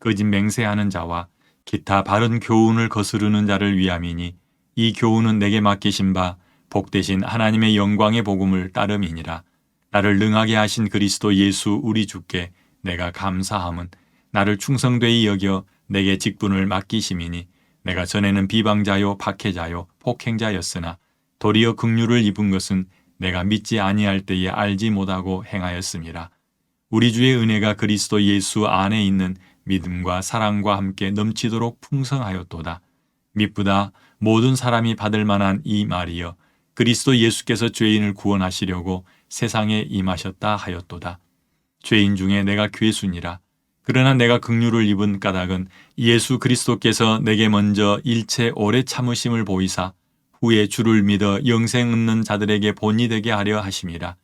거짓 맹세하는 자와 기타 바른 교훈을 거스르는 자를 위함이니 이 교훈은 내게 맡기신 바 복되신 하나님의 영광의 복음을 따름이니라. 나를 능하게 하신 그리스도 예수 우리 주께 내가 감사함은 나를 충성되이 여겨 내게 직분을 맡기심이니 내가 전에는 비방자요 박해자요 폭행자였으나 도리어 긍휼을 입은 것은 내가 믿지 아니할 때에 알지 못하고 행하였음이라 우리 주의 은혜가 그리스도 예수 안에 있는 믿음과 사랑과 함께 넘치도록 풍성하였도다. 미쁘다 모든 사람이 받을 만한 이 말이여 그리스도 예수께서 죄인을 구원하시려고 세상에 임하셨다 하였도다. 죄인 중에 내가 괴순이라. 그러나 내가 긍휼을 입은 까닭은 예수 그리스도께서 내게 먼저 일체 오래 참으심을 보이사 후에 주를 믿어 영생 얻는 자들에게 본이 되게 하려 하심이라.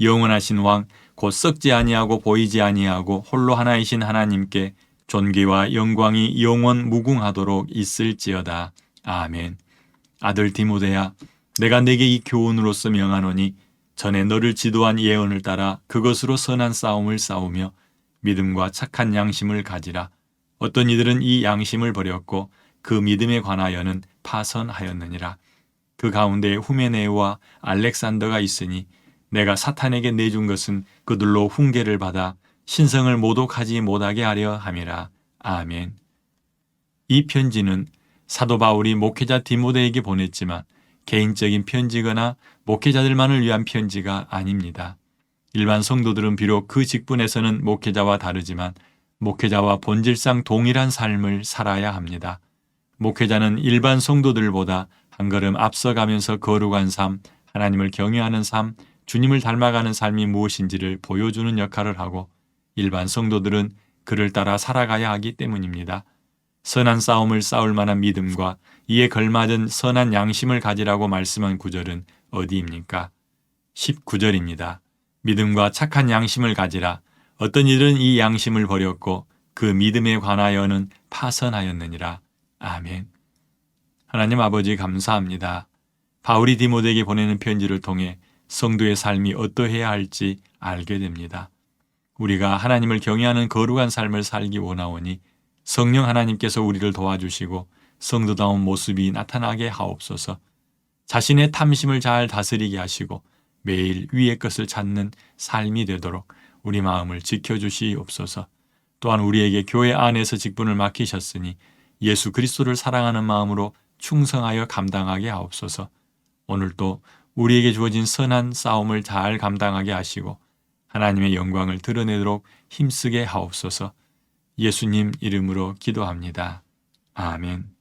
영원하신 왕 곧 썩지 아니하고 보이지 아니하고 홀로 하나이신 하나님께 존귀와 영광이 영원 무궁하도록 있을지어다. 아멘. 아들 디모데야, 내가 내게 이 교훈으로서 명하노니 전에 너를 지도한 예언을 따라 그것으로 선한 싸움을 싸우며 믿음과 착한 양심을 가지라. 어떤 이들은 이 양심을 버렸고 그 믿음에 관하여는 파선하였느니라. 그 가운데 후메네와 알렉산더가 있으니 내가 사탄에게 내준 것은 그들로 훈계를 받아 신성을 모독하지 못하게 하려 함이라. 아멘. 이 편지는 사도 바울이 목회자 디모데에게 보냈지만 개인적인 편지거나 목회자들만을 위한 편지가 아닙니다. 일반 성도들은 비록 그 직분에서는 목회자와 다르지만 목회자와 본질상 동일한 삶을 살아야 합니다. 목회자는 일반 성도들보다 한 걸음 앞서가면서 거룩한 삶, 하나님을 경외하는 삶, 주님을 닮아가는 삶이 무엇인지를 보여주는 역할을 하고 일반 성도들은 그를 따라 살아가야 하기 때문입니다. 선한 싸움을 싸울 만한 믿음과 이에 걸맞은 선한 양심을 가지라고 말씀한 구절은 어디입니까? 19절입니다. 믿음과 착한 양심을 가지라. 어떤 이들은 이 양심을 버렸고 그 믿음에 관하여는 파선하였느니라. 아멘. 하나님 아버지 감사합니다. 바울이 디모데에게 보내는 편지를 통해 성도의 삶이 어떠해야 할지 알게 됩니다. 우리가 하나님을 경외하는 거룩한 삶을 살기 원하오니 성령 하나님께서 우리를 도와주시고 성도다운 모습이 나타나게 하옵소서. 자신의 탐심을 잘 다스리게 하시고 매일 위의 것을 찾는 삶이 되도록 우리 마음을 지켜주시옵소서. 또한 우리에게 교회 안에서 직분을 맡기셨으니 예수 그리스도를 사랑하는 마음으로 충성하여 감당하게 하옵소서. 오늘도 우리에게 주어진 선한 싸움을 잘 감당하게 하시고 하나님의 영광을 드러내도록 힘쓰게 하옵소서. 예수님 이름으로 기도합니다. 아멘.